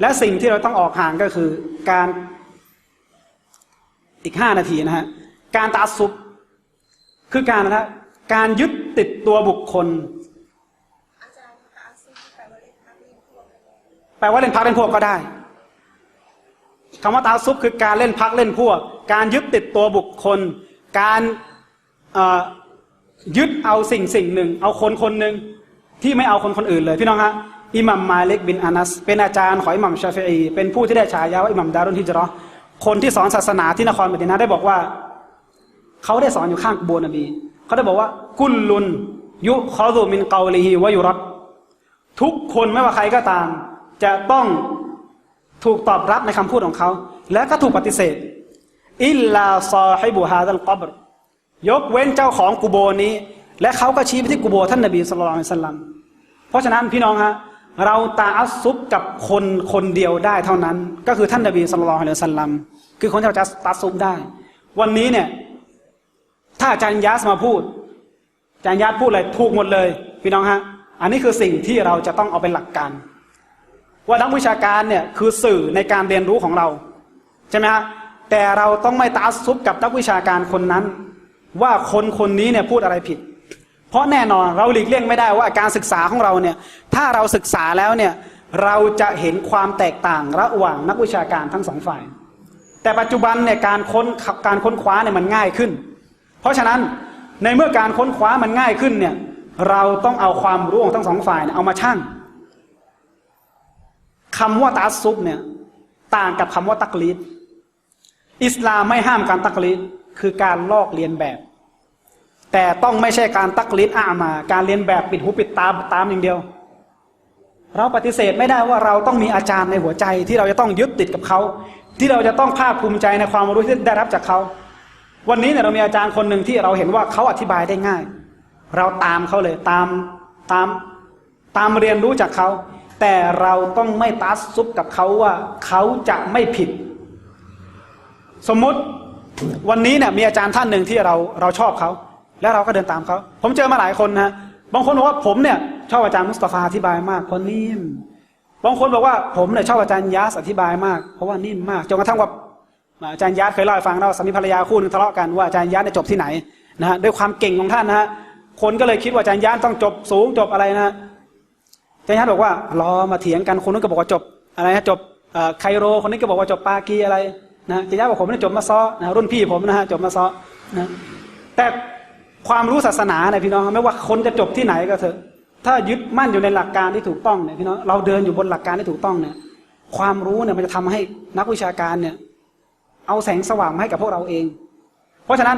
และสิ่งที่เราต้องออกห่างก็คือการอีกห้านาทีนะฮะการตาซุบคือการนะฮะการยึดติดตัวบุคคลอาจารย์คะซึ่งแปลว่าเล่นพักเล่นพวกร์แปลว่าเล่นพักเล่นพวกร์ก็ได้คำว่าตาซุบคือการเล่นพักเล่นพวก การยึดติดตัวบุคคล การยึดเอาสิ่งสิ่งหนึ่ง เอาคนคนหนึ่งที่ไม่เอาคนคนอื่นเลยพี่น้องฮะ อิหมัมมาเลิกบินอานัส เป็นอาจารย์ของอิหมัมชาฟีเป็นผู้ที่ได้ฉายาว่าอิหมัมดารุนฮิจราะห์คนที่สอนศาสนาที่นครมดินาได้บอกว่า เขาได้สอนอยู่ข้างกบวนนบีเขาได้บอกว่า กุลลุน ยุคอดูมินเกาลีฮีวะยุรัตทุกคนไม่ว่าใครก็ตาม จะต้องถูกตอบรับในคำพูดของเขา และก็ถูกปฏิเสธ อิลลาซอฮิบุฮาดัลกับรยกเว้นเจ้าของกุโบนี้ และเขาก็ชี้ไปที่กุโบท่านนบีสุลต่านสัลลัมเพราะฉะนั้นพี่น้องฮะ เราตาอัสซุบกับคนคนเดียวได้เท่านั้น ก็คือท่านนบีสุลต่านสัลลัมคือคนที่เราจะตาอัสซุบได้ วันนี้เนี่ย ถ้าอาจารย์ยัสมาพูดอาจารย์ยัสพูดอะไรถูกหมดเลย พี่น้องฮะ อันนี้คือสิ่งที่เราจะต้องเอาเป็นหลักการ ว่านักวิชาการเนี่ยคือสื่อในการเรียนรู้ของเราใช่ไหมฮะแต่เราต้องไม่ตาซุบกับนักวิชาการคนนั้น ว่าคนคนนี้เนี่ยพูดอะไรผิด เพราะแน่นอนเราหลีกเลี่ยงไม่ได้ว่าการศึกษาของเราเนี่ยถ้าเราศึกษาแล้วเนี่ยเราจะเห็นความแตกต่างระหว่างนักวิชาการทั้งสองฝ่าย แต่ปัจจุบันเนี่ยการค้นการค้นคว้าเนี่ยมันง่ายขึ้น เพราะฉะนั้นในเมื่อการค้นคว้ามันง่ายขึ้นเนี่ยเราต้องเอาความรู้ของทั้งสองฝ่ายเนี่ยเอามาชั่งคำว่าตาซุบเนี่ยต่างกับคำว่าตักลีดอิสลามไม่ห้ามการตักลีดคือการลอกเลียนแบบ แต่ต้องไม่ใช่การตักลีดอามา การเรียนแบบปิดหูปิดตาตามอย่างเดียว เราปฏิเสธไม่ได้ว่าเราต้องมีอาจารย์ในหัวใจ ที่เราจะต้องยึดติดกับเขา ที่เราจะต้องภาคภูมิใจในความรู้ที่ได้รับจากเขาวันนี้เนี่ยเรามีอาจารย์คนหนึ่งที่เราเห็นว่าเขาอธิบายได้ง่าย เราตามเขาเลยตามตามตามเรียนรู้จากเขา แต่เราต้องไม่ตัดซุบกับเขาว่าเขาจะไม่ผิด สมมุติวันนี้เนี่ยมีอาจารย์ท่านหนึ่งที่เราเราชอบเขา แล้วเราก็เดินตามเขาผมเจอมาหลายคนนะบางคนบอกว่าผมเนี่ยชอบอาจารย์มุสตาฟาอธิบายมากเพราะนิ่มบางคนบอกว่าผมเนี่ยชอบอาจารย์ยาสอธิบายมากเพราะว่านิ่มมากจนกระทั่งว่าอาจารย์ยัดเคยเล่าให้ฟังเราสามีภรรยาคู่หนึงทะเลาะกันว่าอาจารย์ยัดเนี่ยจบที่ไหนนะฮะด้วยความเก่งของท่านนะฮะคนก็เลยคิดว่าอาจารย์ยัดต้องจบสูงจบอะไรนะฮะอาจารย์ยัดบอกว่ารอมาเถียงกันคนนู้นก็บอกว่าจบอะไรนะจบไคโรคนนี้ก็บอกว่าจบปากีอะไรนะอาจารย์ยัดบอกผมเนี่ยจบมาซ้อนะรุ่นพี่ผมนะฮะจบมาซ้อนะแต่ ความรู้ศาสนาเนี่ยพี่น้องไม่ว่าคนจะจบที่ไหนก็เถอะ ถ้ายึดมั่นอยู่ในหลักการที่ถูกต้องเนี่ยพี่น้องเราเดินอยู่บนหลักการที่ถูกต้องเนี่ย ความรู้เนี่ยมันจะทำให้นักวิชาการเนี่ย เอาแสงสว่างมาให้กับพวกเราเอง เพราะฉะนั้น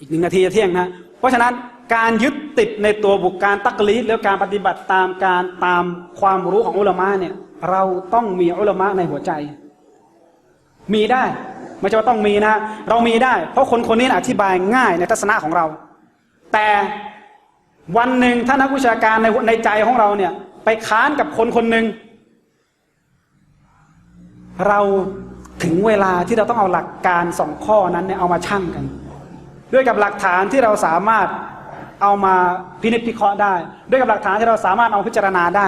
อีกหนึ่งนาทีจะเที่ยงนะเพราะฉะนั้นการยึดติดในตัวบุคการตักลีดแล้วการปฏิบัติตามการตามความรู้ของอุลามะเนี่ย เราต้องมีอุลามะในหัวใจ มีได้ ไม่ใช่ว่าต้องมีนะเรามีได้ เพราะคนคนนี้อธิบายง่ายในทัศนะของเรา แต่วันหนึ่งถ้านักวิชาการในในใจของเราเนี่ย ไปค้านกับคนคนหนึ่งเราถึงเวลาที่เราต้องเอาหลักการสองข้อนั้นเนี่ยเอามาชั่งกัน ด้วยกับหลักฐานที่เราสามารถเอามาพินิจพิเคราะห์ได้ ด้วยกับหลักฐานที่เราสามารถเอาพิจารณาได้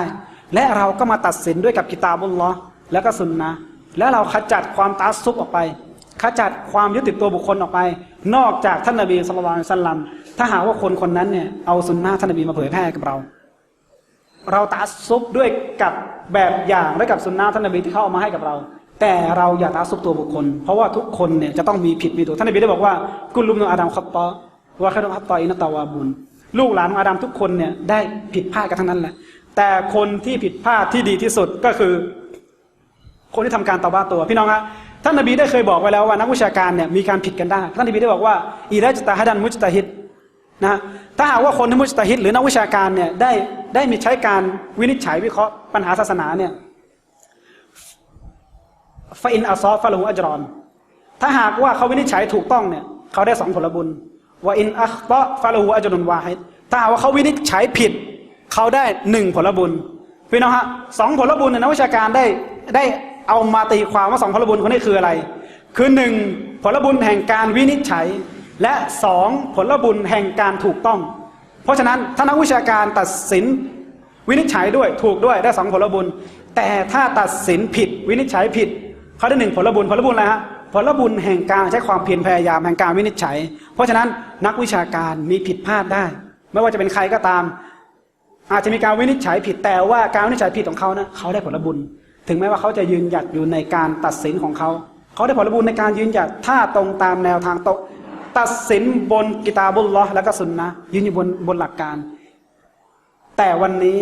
และเราก็มาตัดสินด้วยกับกิตาบุลลอแล้วก็สุนนะแล้วเราขจัดความตาซุบออกไป ขจัดความยึดติดตัวบุคคลออกไป นอกจากท่านนบีสุลต่านสัลลัมถ้าหากว่าคนคนนั้นเนี่ยเอาสุนนะท่านนบีมาเผยแพร่กับเรา เราตาซุบด้วยกับแบบอย่างด้วยกับสุนนะท่านนบีที่เขาเอามาให้กับเรา แต่เราอย่าตาซุบตัวบุคคล เพราะว่าทุกคนเนี่ยจะต้องมีผิดมีถูกท่านนบีได้บอกว่ากุลุมนอาดัมขับตอว่าแค่ต้องขับตออินตาวาบุญลูกหลานของอาดัมทุกคนเนี่ยได้ผิดพลาดกันทั้งนั้นแหละ แต่คนที่ผิดพลาดที่ดีที่สุดก็คือ คนที่ทำการตอบ้าตัว พี่น้องครับ ท่านนบีได้เคยบอกไว้แล้วว่านักวิชาการเนี่ยมีการผิดกันได้ ท่านนบีได้บอกว่าอีรัจตาฮัดันมุจตาฮิดนะถ้าหากว่าคนที่มุจตาฮิดหรือนักวิชาการเนี่ยได้ได้มีใช้การวินิจฉัยวิเคราะห์ปัญหาศาสนาเนี่ยฟาอินอัลซอฟฟาลูอัจรอน ถ้าหากว่าเขาวินิจฉัยถูกต้องเนี่ยเขาได้สองผลบุญว่าอินอัคตอฟาลูอัจรุนวาฮิดถ้าหากว่าเขาวินิจฉัยผิด เขาได้หนึ่งผลบุญพี่น้องฮะสองผลบุญเนี่ยนักวิชาการได้ได้ เอามาตีความว่าสองผลบุญคนนี้คืออะไร คือหนึ่งผลบุญแห่งการวินิจฉัย และสองผลบุญแห่งการถูกต้อง เพราะฉะนั้นถ้านักวิชาการตัดสินวินิจฉัยด้วยถูกด้วยได้สองผลบุญ แต่ถ้าตัดสินผิดวินิจฉัยผิดเขาได้หนึ่งผลบุญผลบุญอะไรฮะผลบุญแห่งการใช้ความเพียรพยายามแห่งการวินิจฉัย เพราะฉะนั้นนักวิชาการมีผิดพลาดได้ ไม่ว่าจะเป็นใครก็ตาม อาจจะมีการวินิจฉัยผิดแต่ว่าการวินิจฉัยผิดของเขานะเขาได้ผลบุญ ถึงแม้ว่าเขาจะยืนหยัดอยู่ในการตัดสินของเขา เขาได้ผลบุญในการยืนหยัดถ้าตรงตามแนวทางตรงตัดสินบนกิตาบุลลอและก็สุนนะยืนอยู่บนบนหลักการ แต่วันนี้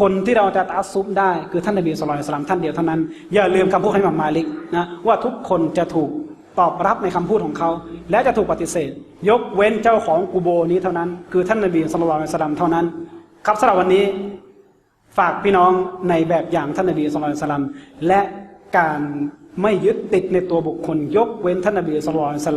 คนที่เราจะตาซุบได้คือท่านนบีสุลต่านท่านเดียวเท่านั้น อย่าลืมคำพูดของม่ามมาลิกนะว่าทุกคนจะถูกตอบรับในคำพูดของเขา และจะถูกปฏิเสธ ยกเว้นเจ้าของกูโบนี้เท่านั้น คือท่านนบีสุลต่านเท่านั้น ครับสำหรับวันนี้ ฝากพี่น้องในแบบอย่างท่านนบีสุลต่านและการไม่ยึดติดในตัวบุคคล ยกเว้นท่านนบีสุลต่าน